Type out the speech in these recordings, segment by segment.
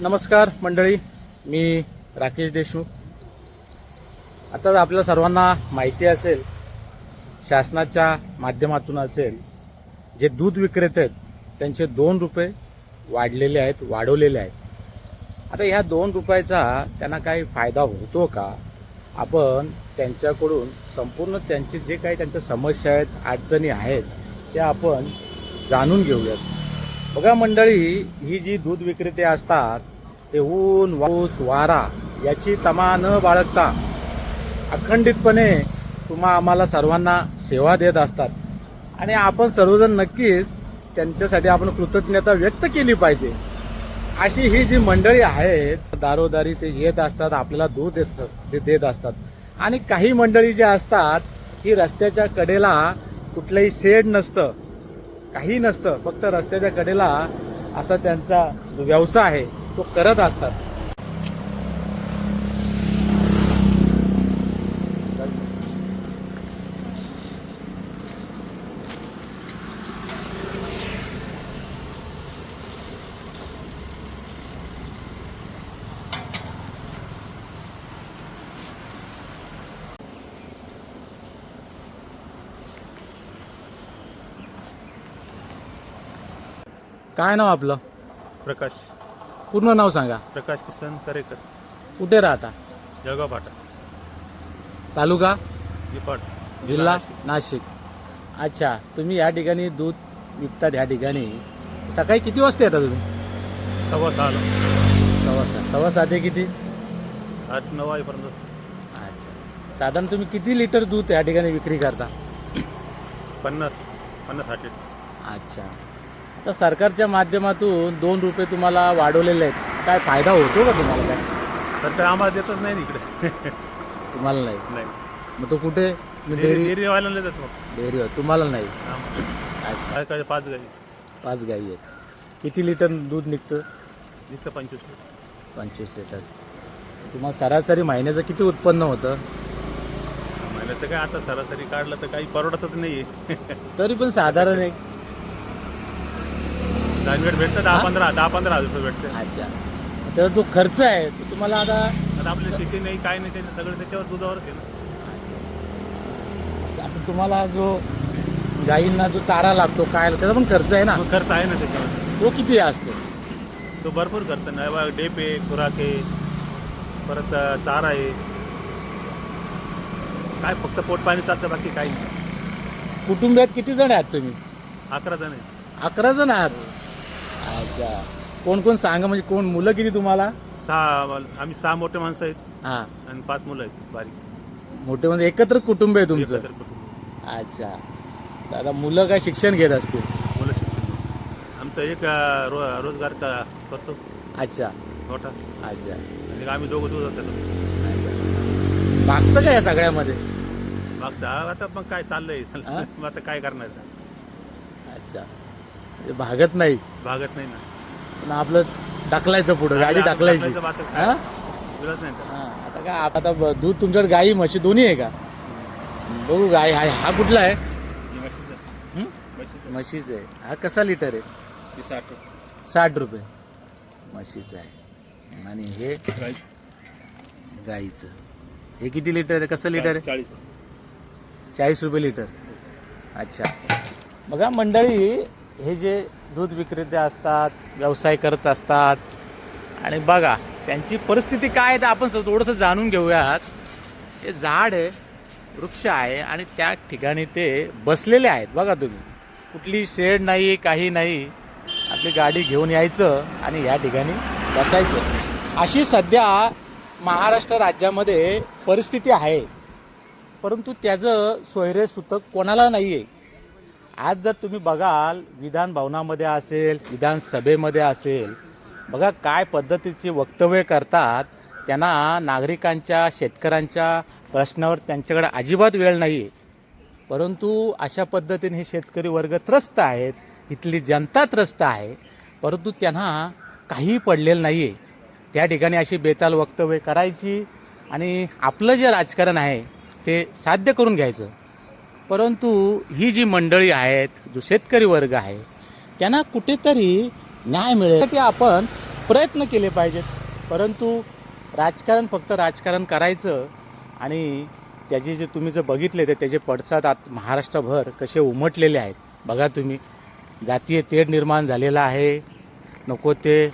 नमस्कार मंडळी मी राकेश देशमुख. आता आपल्या सर्वांना माहिती असेल शासनाच्या माध्यमातून असेल जे दूध विक्रेते आहेत त्यांचे दोन रुपये वाढलेले आहेत वाढवलेले आहेत. आता ह्या दोन रुपयाचा त्यांना काही फायदा होतो का? आपण त्यांच्याकडून संपूर्ण त्यांचे जे काही त्यांच्या समस्या आहेत अडचणी आहेत त्या आपण जाणून घेऊयात. बघा मंडळी ही जी दूध विक्रेते असतात ते ऊन वाऊस वारा याची तमा न बाळगता अखंडितपणे तुम्हा आम्हाला सर्वांना सेवा देत असतात. आणि आपण सर्वजण नक्कीच त्यांच्यासाठी आपण कृतज्ञता व्यक्त केली पाहिजे. अशी ही जी मंडळी आहेत दारोदारी ते येत असतात आपल्याला दूध देत दे- देत असतात. आणि काही मंडळी जी असतात ही रस्त्याच्या कडेला कुठलंही शेड नसतं. काही नसतं. फक्त रस्त्याच्या कडेला असा त्यांचा जो व्यवसाय आहे. तो करत असतात. काय नाव आपलं? प्रकाश. पूर्ण नाव सांगा. प्रकाश किसन करेकर कुठे राहता? जळगाव फाटा. तालुका? निपाट जिल्हा? नाशिक. अच्छा तुम्ही या ठिकाणी दूध विकतात ह्या ठिकाणी. सकाळी किती वाजता येता तुम्ही? सव्वा सहाला सव्वा सहा. सव्वा सात ते किती? आठ नऊ वाजेपर्यंत असतो. अच्छा. साधारण तुम्ही किती लिटर दूध या ठिकाणी विक्री करता? पन्नास पन्नास साठ लिटर. अच्छा. तर सरकारच्या माध्यमातून दोन रुपये तुम्हाला वाढवलेले आहेत. काय फायदा होतो का तुम्हाला काय? सरकार आम्हाला देतच नाही इकडे. तुम्हाला नाही. नाही. मग तो कुठे? मी डेअरी डेअरी डेअरीवाल्यांना देतो मग डेअरी तुम्हाला नाही. आम्हाला. अच्छा. काय काय पाच गाई. पाच गाई आहेत. किती लिटर दूध निघतं? इथं पंचवीस लिटर. पंचवीस लिटर. तुम्हाला सरासरी महिन्याचं किती उत्पन्न होतं? महिन्याचं काय आता सरासरी काढलं तर काही परवडतच नाही तरी पण साधारण एक मिनिट भेटतं दहा हा? पंधरा दहा पंधरा हजार रुपये भेटते. अच्छा. त्याचा जो खर्च आहे तो तुम्हाला आता आता आपली शेती नाही काय नाही त्याचं सगळं त्याच्यावर दुधावरच आहे ना आता तुम्हाला जो गाईंना जो चारा लागतो काय त्याचा पण खर्च आहे ना? मग खर्च आहे ना त्याच्यावर. तो किती असतो? तो भरपूर खर्च नाही बा डेप आहे खुराक आहे परत अ, चारा आहे. काय फक्त पोट पाणी चालतं बाकी काही नाही. कुटुंबात किती जण आहात तुम्ही? अकरा जण आहे. अकरा जण आहात? अच्छा. कोण कोण सांगा म्हणजे कोण मुलं किती तुम्हाला? सहा आम्ही सहा मोठे माणसं आहेत. हा. आणि पाच मुलं आहेत. बारीक. मोठे म्हणजे एकत्र कुटुंब आहे तुमचं? एकत्र कुटुंब. अच्छा. तर आता मुलं काय शिक्षण घेत असतील? मुलं शिक्षण आमचं एक अ, रो रोजगार का करतो. अच्छा. मोठा. अच्छा. आणि आम्ही दोघं दूध असेल मागतं का या सगळ्यामध्ये? मागचा आता मग काय चाललंय? हा? मग आता काय करणार? अच्छा. भागत नाही. भागत नाही ना. पण आपलं ढकलायचं पुढं गाडी बात काय? हा? विलाज नाही तर. हा, आता काय आता ब- दूध तुमच्याकडे गाई म्हशी दोन्ही आहे का? बघू गाय हा हा कुठला आहे? ही म्हशीचं आहे. हं? म्हशीचं म्हशीचं आहे. हा कसा लिटर आहे? ती साठ रुपये. साठ रुपये. म्हशीचं आहे. आणि हे चाळीस गाईचं. हे किती लिटर आहे? कसं लिटर आहे? चाळीस. चाळीस रुपये लिटर. अच्छा. बघा मंडळी हे जे दूध विक्रेते असतात व्यवसाय करत असतात आणि बघा त्यांची परिस्थिती काय आहे तर आपण थोडंसं जाणून घेऊयात. हे झाड आहे वृक्ष आहे आणि त्या ठिकाणी ते बसलेले आहेत. बघा तुम्ही कुठली शेड नाही काही नाही. आपली गाडी घेऊन यायचं आणि या ठिकाणी बसायचं. अशी सध्या महाराष्ट्र राज्यामध्ये परिस्थिती आहे. परंतु त्याचं सोयरे सुतक कोणाला नाही आहे आज जर तुम्ही बघाल विधान भवनामध्ये असेल विधानसभेमध्ये असेल बघा काय पद्धतीची वक्तव्य करतात त्यांना नागरिकांच्या शेतकऱ्यांच्या प्रश्नावर त्यांच्याकडे अजिबात वेळ नाही आहे परंतु अशा पद्धतीने हे शेतकरी वर्ग त्रस्त आहेत इथली जनता त्रस्त आहे परंतु त्यांना काही पडलेलं नाही आहे त्या ठिकाणी अशी बेताल वक्तव्य करायची आणि आपलं जे राजकारण आहे ते साध्य करून घ्यायचं. परंतु ही जी मंडळी आहेत जो शेतकरी वर्ग आहे त्यांना कुठेतरी न्याय मिळेल. ते आपण प्रयत्न केले पाहिजेत. परंतु राजकारण फक्त राजकारण करायचं आणि त्याचे जे तुम्ही जर बघितले तर त्याचे पडसाद आत महाराष्ट्रभर कसे उमटलेले आहेत. बघा तुम्ही जातीय तेढ निर्माण झालेला आहे. नको ते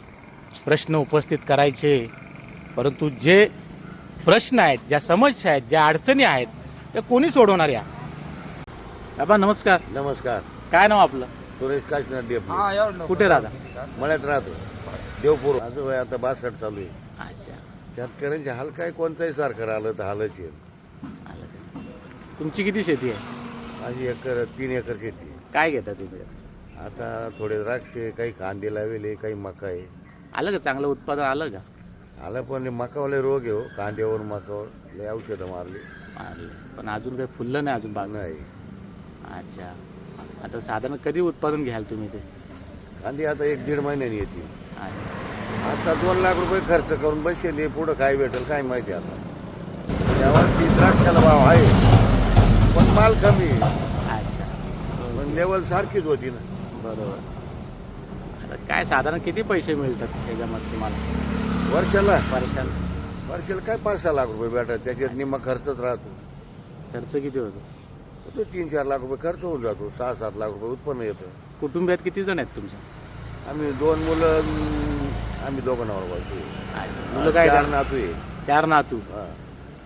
प्रश्न उपस्थित करायचे. परंतु जे प्रश्न आहेत ज्या समस्या आहेत ज्या अडचणी आहेत त्या कोणी सोडवणार या? बाबा नमस्कार. नमस्कार. काय नाव आपलं? सुरेश काशनाथ डेप कुठे राहता? मळ्यात राहतो. देवपूर. माझं वय आता बासष्ट चालू आहे. अच्छा. शेतकऱ्यांचे हाल काय कोणताही सारखं आलं तर हालच येईल आलं? तुमची किती शेती आहे? माझी एकर तीन एकर शेती आहे. काय घेता तुम्ही आता थोडे द्राक्ष काही कांदे लावेले काही मका आहे. आलं का? चांगलं उत्पादन आलं का? आला पण मकावाले रोग आहे हो. कांद्यावर मकावर लय औषधं मारली. आलं पण अजून काही फुललं नाही अजून बाग? नाही. अच्छा. आता साधारण कधी उत्पादन घ्याल तुम्ही ते? कांदे आता एक दीड महिन्याने येतील अच्छा. आता दोन लाख रुपये खर्च करून बसले पुढं काय भेटेल काय माहिती आता. यावर्षी द्राक्षाला भाव आहे पण माल कमी आहे. अच्छा. पण लेवल सारखीच होती ना. बरोबर. आता काय साधारण किती पैसे मिळतात त्याच्यामध्ये तुम्हाला? वर्षाला? वर्षाला. वर्षाला काय पाच सहा लाख रुपये भेटतात त्याच्यात निम्मा खर्चच राहतो. खर्च किती होतो? तो तीन चार लाख रुपये खर्च होऊन जातो सहा सात लाख रुपये उत्पन्न येतं. कुटुंबियात किती जण आहेत तुमच्या? आम्ही दोन मुलं अं, आम्ही दोघं नवर बायको अच्छा मुलं काय चार करतात नातू आहे. चार नातू? हा.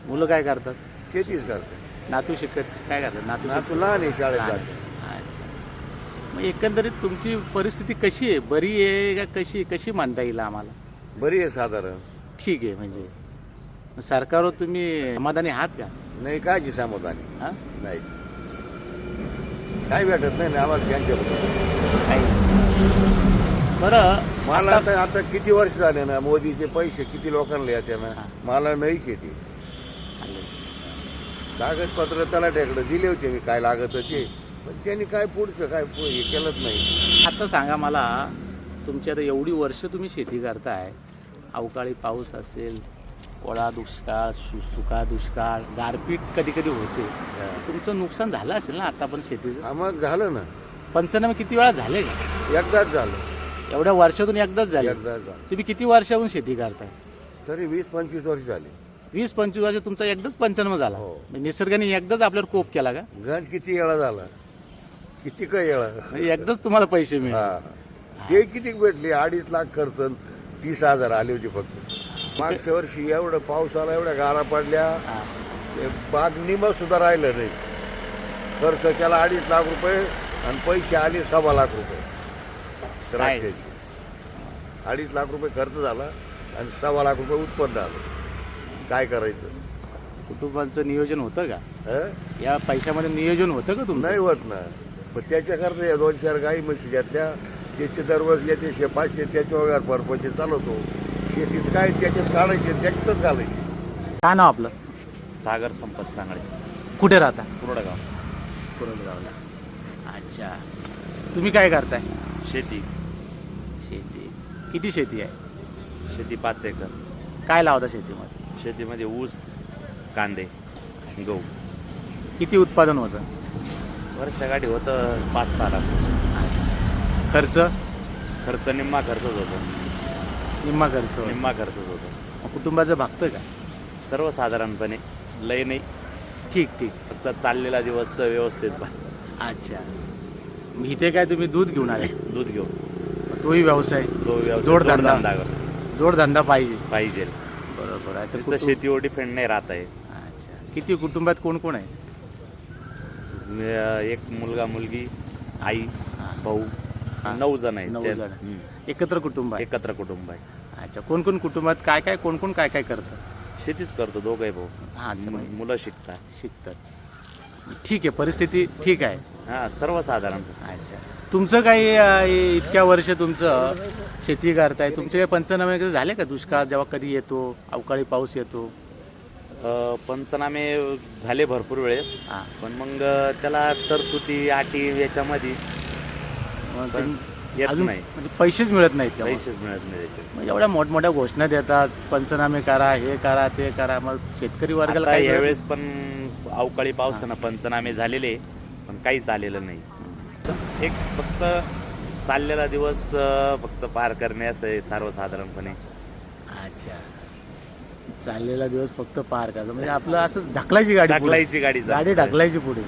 मुलं काय करतात? शेतीच करते नातू शिकत काय करतात? नातू नातू लहान आहे शाळेत लहान. जाते. अच्छा. मग एकंदरीत तुमची परिस्थिती कशी आहे? बरी आहे का कशी कशी मानता येईल आम्हाला? बरी आहे साधारण. ठीक आहे म्हणजे. मग सरकारवर तुम्ही समाधानी आहात का? नाही कायची समाधानी. हा? नाही. काय भेटत नाही ना आम्हाला त्यांच्याबद्दल काही बरं मला आता आता किती वर्ष झाले ना मोदीचे पैसे किती लोकांना येते ना. मला नाही शेती. कागदपत्र तलाट्याकडे दिले होते मी काय लागत होते. पण त्यांनी काय पुढचं काय हे केलंच नाही. आता सांगा मला तुमची आता एवढी वर्ष तुम्ही शेती करताय अवकाळी पाऊस असेल ओळा दुष्काळ सुका दुष्काळ गारपीट कधी कधी होते. तुमचं नुकसान झालं असेल ना आता पण शेतीचं? मग झालं ना. पंचनामे किती वेळा झाले का? एकदाच झालं. एवढ्या वर्षातून एकदाच झाले. एकदाच झालं. तुम्ही किती वर्षाहून शेती करताय तरी वीस पंचवीस वर्ष झाली. वीस पंचवीस वर्ष तुमचा एकदाच पंचनामा झाला. हो. म्हणजे निसर्गाने एकदाच आपल्यावर कोप केला का? गंज किती वेळा झाला? किती काय वेळा? म्हणजे एकदाच तुम्हाला पैसे मिळाले. हा. ते किती भेटले? अडीच लाख खर्च तीस हजार आले होते फक्त. मागच्या वर्षी एवढं पाऊस आला एवढ्या गारा पडल्या. ते बाग निम सुद्धा राहिलं नाही. खर्च केला अडीच लाख रुपये आणि पैसे आले सव्वा लाख रुपये. द्राक्षाचे अडीच लाख रुपये खर्च झाला आणि सव्वा लाख रुपये उत्पन्न आलं. काय करायचं? कुटुंबांचं नियोजन होतं का? हं? या पैशामध्ये नियोजन होतं का तुमचं? नाही होत ना. पण त्याच्याकरता या दोन चार गाई म्हशी घेतल्या. त्याचे दरवर्षी येते शे पाचशे त्याच्या वगैरे परपचे चालवतो. शेतीत काय त्याच्यात काढायचे त्याच्यातच घालायचे. काय नाव आपलं? सागर संपत सांगळे. कुठे राहता? कुरडगाव. कुरंदगावला अच्छा. तुम्ही काय करताय? शेती. शेती. किती शेती आहे? शेती पाच एकर. काय लावता शेतीमध्ये? शेतीमध्ये ऊस कांदे गहू. किती उत्पादन होतं? वर्षाकाठी होतं पाच सहा लाख. खर्च? खर्च निम्मा खर्चच होतो. निम्मा खर्च होतो. निम्मा खर्चच होतो. मग कुटुंबाचं भागतं का? सर्वसाधारणपणे लय नाही. ठीक ठीक. फक्त चाललेला दिवस व्यवस्थित अच्छा. मग इथे काय तुम्ही दूध घेऊन आले? दूध घेऊन. तोही व्यवसाय. तो व्यवसाय जोडधंदा. जोडधंदा कर- जोडधंदा पाहिजे. पाहिजे. बरोबर आहे. तर नुसतं कुटुंब- शेतीवर डिपेंड नाही राहत आहे. अच्छा. किती कुटुंबात कोण कोण आहे? म- एक मुलगा मुलगी आई. भाऊ. नऊ जण आहेत. नऊ जण. हम्म. एकत्र कुटुंब आहे. एकत्र कुटुंब आहे. अच्छा कोण कोण कुटुंबात काय काय कोण कोण काय काय करतं शेतीच करतो दोघंही भाऊ. हा अच्छा मु- म्हणजे मुलं शिकतात. शिकतात. ठीक आहे परिस्थिती ठीक आहे. हा सर्वसाधारण. अच्छा. तुमचं काही अं, इतक्या वर्ष तुमचं शेती करताय. तुमचे काही पंचनामे वगैरे झाले का दुष्काळ जेव्हा कधी येतो अवकाळी पाऊस येतो? अ, पंचनामे झाले भरपूर वेळेस. हां. पण मग त्याला तरतुदी अटी याच्यामध्ये पण येत अजून नाही. म्हणजे पैसेच मिळत नाहीत का मग? पैसेच मिळत नाही त्याचे. मग एवढ्या मोठमोठ्या घोषणा देतात पंचनामे करा हे करा ते करा. मग शेतकरी वर्गाला आता मिळत यावेळेस पण अवकाळी पावसानं पंचनामे झालेले पण काहीच आलेलं नाही. एक फक्त चाललेला दिवस अं, फक्त पार करणे असं आहे सर्वसाधारणपणे. अच्छा. चाललेला दिवस फक्त पार करायचा. म्हणजे आपलं असं ढकलायची गाडी पुढे. ढकलायची गाडी जात. गाडी. ढकलायची पुढे.